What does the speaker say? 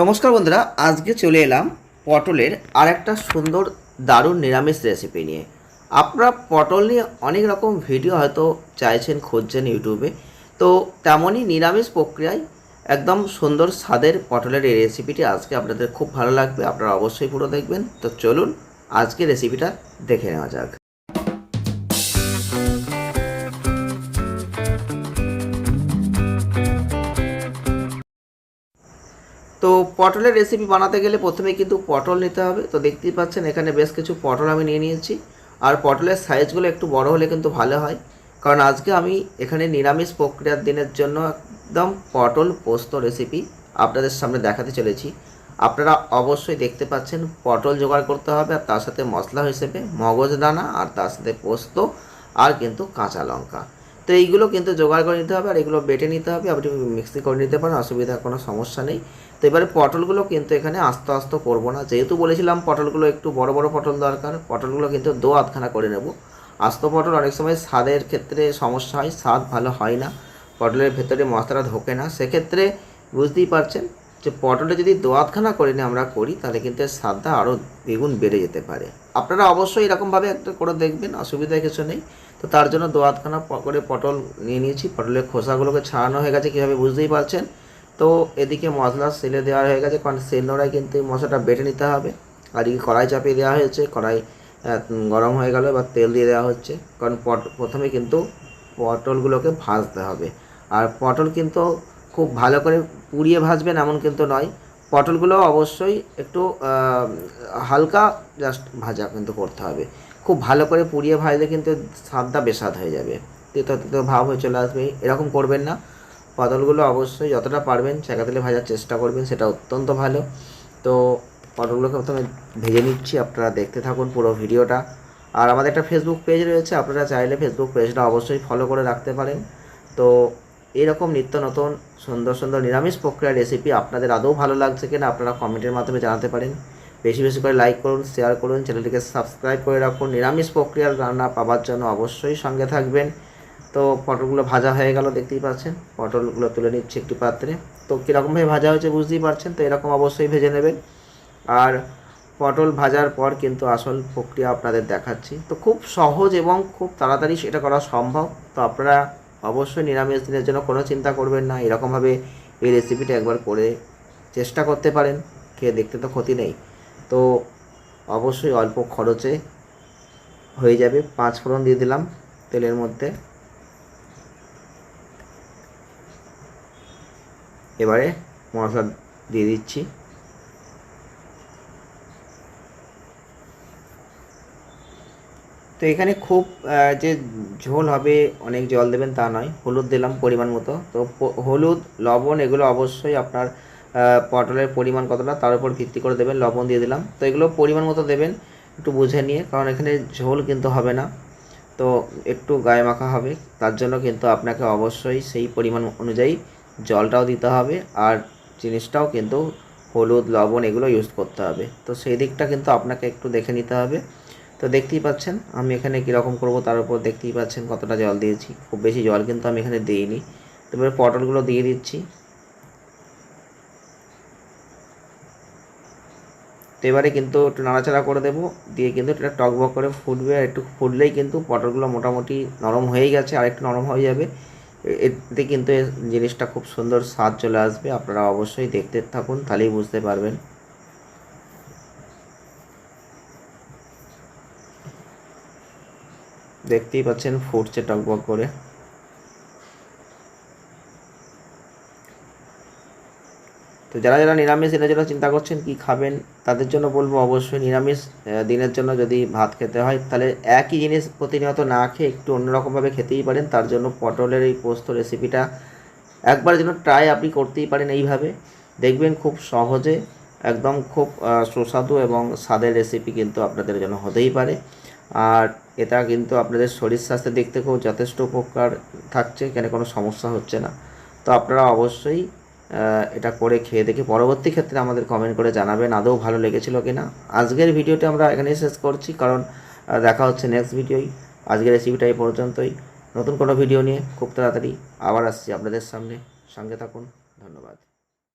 নমস্কার বন্ধুরা, আজকে চলে এলাম পটলের আর একটা সুন্দর দারুণ নিরামিষ রেসিপি নিয়ে। আপনারা পটল নিয়ে অনেক রকম ভিডিও হয়তো চাইছেন, খুঁজছেন ইউটিউবে তো তেমনই নিরামিষ প্রক্রিয়ায় একদম সুন্দর স্বাদের পটলের এই রেসিপিটি আজকে আপনাদের খুব ভালো লাগবে, আপনারা অবশ্যই পুরো দেখবেন। তো চলুন আজকে রেসিপিটা দেখে নেওয়া যাক। তো পটলের রেসিপি বানাতে গেলে প্রথমে কিন্তু পটল নিতে হবে। তো দেখতেই পাচ্ছেন, এখানে বেশ কিছু পটল আমি নিয়ে নিয়েছি। আর পটলের সাইজগুলো একটু বড় হলে কিন্তু ভালো হয়। কারণ আজকে আমি এখানে নিরামিষ প্রক্রিয়ার দিনের জন্য একদম পটল পোস্ত রেসিপি আপনাদের সামনে দেখাতে চলেছি। আপনারা অবশ্যই দেখতে পাচ্ছেন, পটল জোগাড় করতে হবে, আর তার সাথে মশলা হিসেবে মগজ দানা, আর তার সাথে পোস্ত, আর কিন্তু কাঁচা লঙ্কা। তো এইগুলো কিন্তু জোগাড় করে নিতে হবে আর এগুলো বেটে নিতে হবে। আপনি মিক্সি করে নিতে পারেন অসুবিধার কোনো সমস্যা নেই। তো এবারে পটলগুলো কিন্তু এখানে আস্তে আস্তে করব না। যেহেতু বলেছিলাম পটলগুলো একটু বড় বড় পটল দরকার, পটলগুলো কিন্তু দো আধখানা করে নেব। আস্ত পটল অনেক সময় স্বাদের ক্ষেত্রে সমস্যা হয়, স্বাদ ভালো হয় না। পটলের ভেতরে মশলাটা ঢোকে না। সেক্ষেত্রে বুঝতেই পারছেন যে পটলটা যদি দো আধখানা করে নিয়ে আমরা করি, তাহলে কিন্তু স্বাদটা আরও দ্বিগুণ বেড়ে যেতে পারে। আপনারা অবশ্যই এরকমভাবে একটা করে দেখবেন, অসুবিধা কিছু নেই। তো তার জন্য দো আধখানা করে পটল নিয়ে নিয়েছি। পটলের খোসাগুলোকে ছাড়ানো হয়ে গেছে কীভাবে বুঝতেই পারছেন? তো এদিকে মশলা সেলে দেওয়া হয়ে গেছে, কারণ সেল নোড়ায় কিন্তু মশলাটা বেটে নিতে হবে। আর এদিকে কড়াই চাপিয়ে দেওয়া হয়েছে, কড়াই গরম হয়ে গেল, এবার তেল দিয়ে দেওয়া হচ্ছে। কারণ পট, প্রথমে কিন্তু পটলগুলোকে ভাজতে হবে। আর পটল কিন্তু খুব ভালো করে পুড়িয়ে ভাজবেন এমন কিন্তু নয়। পটলগুলো অবশ্যই একটু হালকা জাস্ট ভাজা কিন্তু করতে হবে। খুব ভালো করে পুড়িয়ে ভাজলে কিন্তু স্বাদটা বেস্বাদ হয়ে যাবে। তেতো তেতো ভাব হয়ে চলে আসবে, এরকম করবেন না। পটলগুলো অবশ্যই যতটা পারবেন ছেঁকা তেলে ভাজার চেষ্টা করবেন, সেটা অত্যন্ত ভালো। তো পটলগুলোকে প্রথমে ভেজে নিচ্ছি, আপনারা দেখতে থাকুন পুরো ভিডিওটা। আর আমাদের একটা ফেসবুক পেজ রয়েছে, আপনারা চাইলে ফেসবুক পেজটা অবশ্যই ফলো করে রাখতে পারেন। তো এরকম নিত্য নতুন, সুন্দর সুন্দর নিরামিষ প্রক্রিয়ার রেসিপি আপনাদের আদৌ ভালো লাগছে কিনা, আপনারা কমেন্টের মাধ্যমে জানাতে পারেন। বেশি বেশি করে লাইক করুন শেয়ার করুন, চ্যানেলটিকে সাবস্ক্রাইব করে রাখুন। নিরামিষ প্রক্রিয়ার রান্না পাওয়ার জন্য অবশ্যই সঙ্গে থাকবেন। তো পটলগুলো ভাজা হয়ে গেল, দেখতেই পাচ্ছেন। পটলগুলো তুলে নিচ্ছি একটি পাত্রে। তো কীরকমভাবে ভাজা হয়েছে বুঝতেই পারছেন? তো এরকম অবশ্যই ভেজে নেবেন। আর পটল ভাজার পর কিন্তু আসল প্রক্রিয়া আপনাদের দেখাচ্ছি। তো খুব সহজ এবং খুব তাড়াতাড়ি সেটা করা সম্ভব। তো আপনারা অবশ্যই নিরামিষ দিনের জন্য কোনো চিন্তা করবেন না। এরকমভাবে এই রেসিপিটা একবার করে চেষ্টা করতে পারেন। খেয়ে দেখতে তো ক্ষতি নেই। তো অবশ্যই অল্প খরচে হয়ে যাবে। পাঁচ ফোড়ন দিয়ে দিলাম তেলের মধ্যে। এবারে মশলা দিয়ে দিচ্ছি। তো এখানে খুব যে ঝোল হবে, অনেক জল দেবেন তা নয়। হলুদ দিলাম পরিমাণ মতো। তো হলুদ, লবণ এগুলো অবশ্যই আপনার পটলের পরিমাণ কতটা, তার উপর ভিত্তি করে দেবেন, লবণ দিয়ে দিলাম। তো এগুলো পরিমাণ মতো দেবেন, একটু বুঝে নিয়ে, কারণ এখানে ঝোল কিন্তু হবে না। তো একটু গায়ে মাখা হবে, তার জন্য কিন্তু আপনাকে অবশ্যই সেই পরিমাণ অনুযায়ী জলটাও দিতে হবে, আর জিনিসটাও কিন্তু হলুদ, লবণ এগুলো ইউজ করতে হবে। তো সেই দিকটা কিন্তু আপনাকে একটু দেখে নিতে হবে। তো দেখতেই পাচ্ছেন, আমি এখানে কীরকম করব, তার উপর দেখতেই পাচ্ছেন কতটা জল দিয়েছি। খুব বেশি জল কিন্তু আমি এখানে দিইনি। তো এবার পটলগুলো দিয়ে দিচ্ছি। তো এবারে কিন্তু একটু নাড়াচাড়া করে দেবো। দিয়ে কিন্তু এটা টকবক করে ফুটবে আর একটু ফুটলেই কিন্তু পটলগুলো মোটামুটি নরম হয়ে গেছে, আর একটু নরম হয়ে যাবে। এতে কিন্তু জিনিসটা খুব সুন্দর স্বাদ চলে আসবে, আপনারা অবশ্যই দেখতে থাকুন, তাহলেই বুঝতে পারবেন। দেখতেই পাচ্ছেন ফুটছে টকবক করে। তো যারা যারা নিরামিষ দিনের জন্য চিন্তা করছেন কি খাবেন, তাদের জন্য বলব অবশ্যই নিরামিষ দিনের জন্য যদি ভাত খেতে হয়, তাহলে একই জিনিস প্রতিনিয়ত না খেয়ে একটু অন্যরকমভাবে খেতেই পারেন। তার জন্য পটলের এই পোস্ত রেসিপিটা একবার যেন ট্রাই আপনি করতেই পারেন এইভাবে। দেখবেন খুব সহজে, একদম খুব সুস্বাদু এবং স্বাদের রেসিপি কিন্তু আপনাদের জন্য হতেই পারে। আর এটা কিন্তু আপনাদের শরীর স্বাস্থ্যের দিক থেকেও যথেষ্ট উপকার থাকছে, এখানে কোনো সমস্যা হচ্ছে না। তো আপনারা অবশ্যই এটা করে খেয়ে দেখে পরবর্তী ক্ষেত্রে আমাদের কমেন্ট করে জানাবেন আদৌ ভালো লেগেছিল কি না আজকের ভিডিওটি আমরা এখানেই শেষ করছি, কারণ দেখা হচ্ছে নেক্সট ভিডিওই। আজকের রেসিপিটা এই পর্যন্তই। নতুন কোনো ভিডিও নিয়ে খুব তাড়াতাড়ি আবার আসছি আপনাদের সামনে। সঙ্গে থাকুন, ধন্যবাদ।